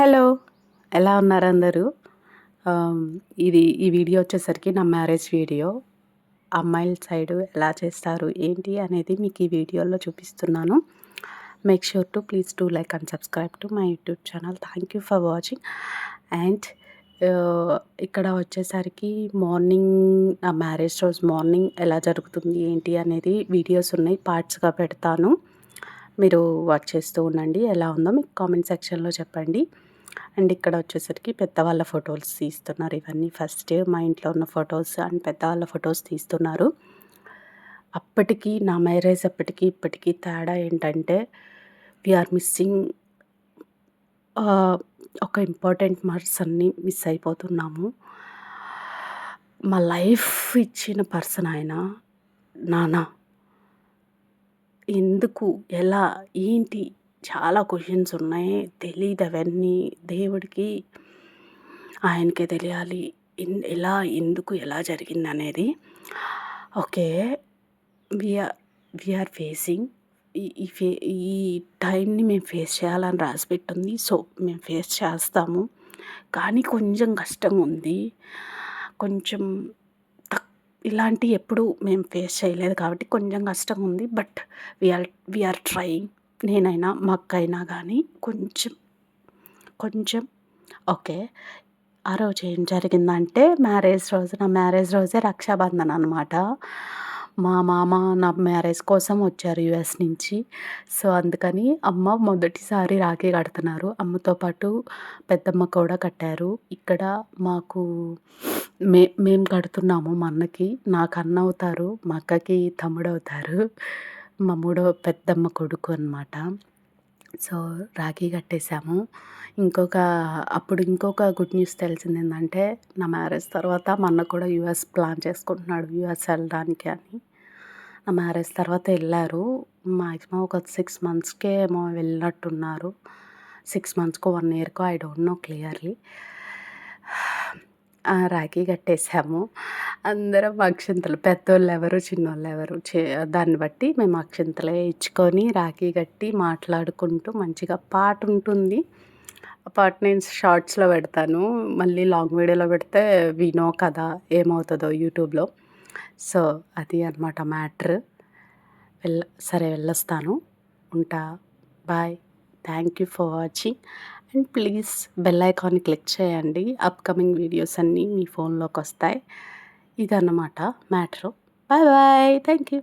Hello ఎలా ఉన్నారు అందరూ? ఇది ఈ వీడియో వచ్చేసరికి నా మ్యారేజ్ వీడియో. అమ్మాయిల సైడ్ ఎలా చేస్తారు ఏంటి అనేది మీకు ఈ వీడియోలో చూపిస్తున్నాను. Make sure to please to like and subscribe to my YouTube channel thank you for watching and ఇక్కడ వచ్చేసరికి మార్నింగ్ నా మ్యారేజ్ రోజు మార్నింగ్ ఎలా జరుగుతుంది ఏంటి అనేది వీడియోస్ ఉన్నాయి పార్ట్స్గా పెడతాను. మీరు వాచ్ చేస్తూ ఉండండి ఎలా ఉందో మీకు కామెంట్ సెక్షన్లో చెప్పండి. అండ్ ఇక్కడ వచ్చేసరికి పెద్దవాళ్ళ ఫొటోస్ తీస్తున్నారు. ఇవన్నీ ఫస్ట్ మా ఇంట్లో ఉన్న ఫొటోస్ అండ్ పెద్దవాళ్ళ ఫొటోస్ తీస్తున్నారు. అప్పటికి నా మ్యారేజ్ అప్పటికి ఇప్పటికీ తేడా ఏంటంటే వీఆర్ మిస్సింగ్ ఒక ఇంపార్టెంట్ పర్సన్ని మిస్ అయిపోతున్నాము. మా లైఫ్ ఇచ్చిన పర్సన్ ఆయన నానా ఎందుకు? ఎలా? ఏంటి? చాలా క్వశ్చన్స్ ఉన్నాయి. తెలియదు అవన్నీ. దేవుడికి ఆయనకే తెలియాలి. ఎలా ఎందుకు ఎలా జరిగింది అనేది ఓకే వీఆర్ వీఆర్ ఫేసింగ్ ఈ ఫే ఈ టైంని మేము ఫేస్ చేయాలని రాసిపెట్టుంది సో మేము ఫేస్ చేస్తాము. కానీ కొంచెం కష్టం ఉంది. కొంచెం ఇలాంటి ఎప్పుడు మేము ఫేస్ చేయలేదు కాబట్టి కొంచెం కష్టం ఉంది. బట్ వీఆర్ వీఆర్ ట్రయింగ్ నేనైనా మా అక్కయినా కానీ కొంచెం కొంచెం ఓకే. ఆ రోజు ఏం జరిగిందంటే మ్యారేజ్ రోజు నా మ్యారేజ్ రోజే రక్షాబంధన్ అనమాట మా మామ నా మ్యారేజ్ కోసం వచ్చారు యుఎస్ నుంచి. సో అందుకని అమ్మ మొదటిసారి రాఖీ కడుతున్నారు. అమ్మతో పాటు పెద్దమ్మ కూడా కట్టారు. ఇక్కడ మాకు మే మేము కడుతున్నాము మా అన్నకి. నాకు అన్న అవుతారు మా అక్కకి తమ్ముడు అవుతారు. మా మూడో పెద్దమ్మ కొడుకు అనమాట సో రాఖీ కట్టేసాము ఇంకొక అప్పుడు ఇంకొక గుడ్ న్యూస్ తెలిసింది ఏంటంటే నా మ్యారేజ్ తర్వాత మా అన్న కూడా యూఎస్ ప్లాన్ చేసుకుంటున్నాడు యూఎస్ వెళ్ళడానికి అని. నా మ్యారేజ్ తర్వాత వెళ్ళారు. మ్యాక్సిమం ఒక సిక్స్ మంత్స్కే ఏమో వెళ్ళినట్టున్నారు. సిక్స్ మంత్స్కో one ఇయర్కో I don't know clearly. Rakhi కట్టేసాము. అందరం అక్షింతలు పెద్దోళ్ళు ఎవరు చిన్నోళ్ళు ఎవరు చే దాన్ని బట్టి మేము అక్షంతలే ఇచ్చుకొని రాఖీ కట్టి మాట్లాడుకుంటూ మంచిగా పాట ఉంటుంది. ఆ పాట నేను షార్ట్స్లో పెడతాను. మళ్ళీ లాంగ్ వీడియోలో పెడితే వినో కదా ఏమవుతుందో యూట్యూబ్లో. సో అది అనమాట మ్యాటర్. వెళ్ళ సరే వెళ్ళొస్తాను. ఉంటా. Bye. Thank you for watching. And please bell icon click చేయండి. అప్కమింగ్ వీడియోస్ అన్నీ మీ ఫోన్లోకి వస్తాయి ఇదన్నమాట matter. Bye bye. Thank you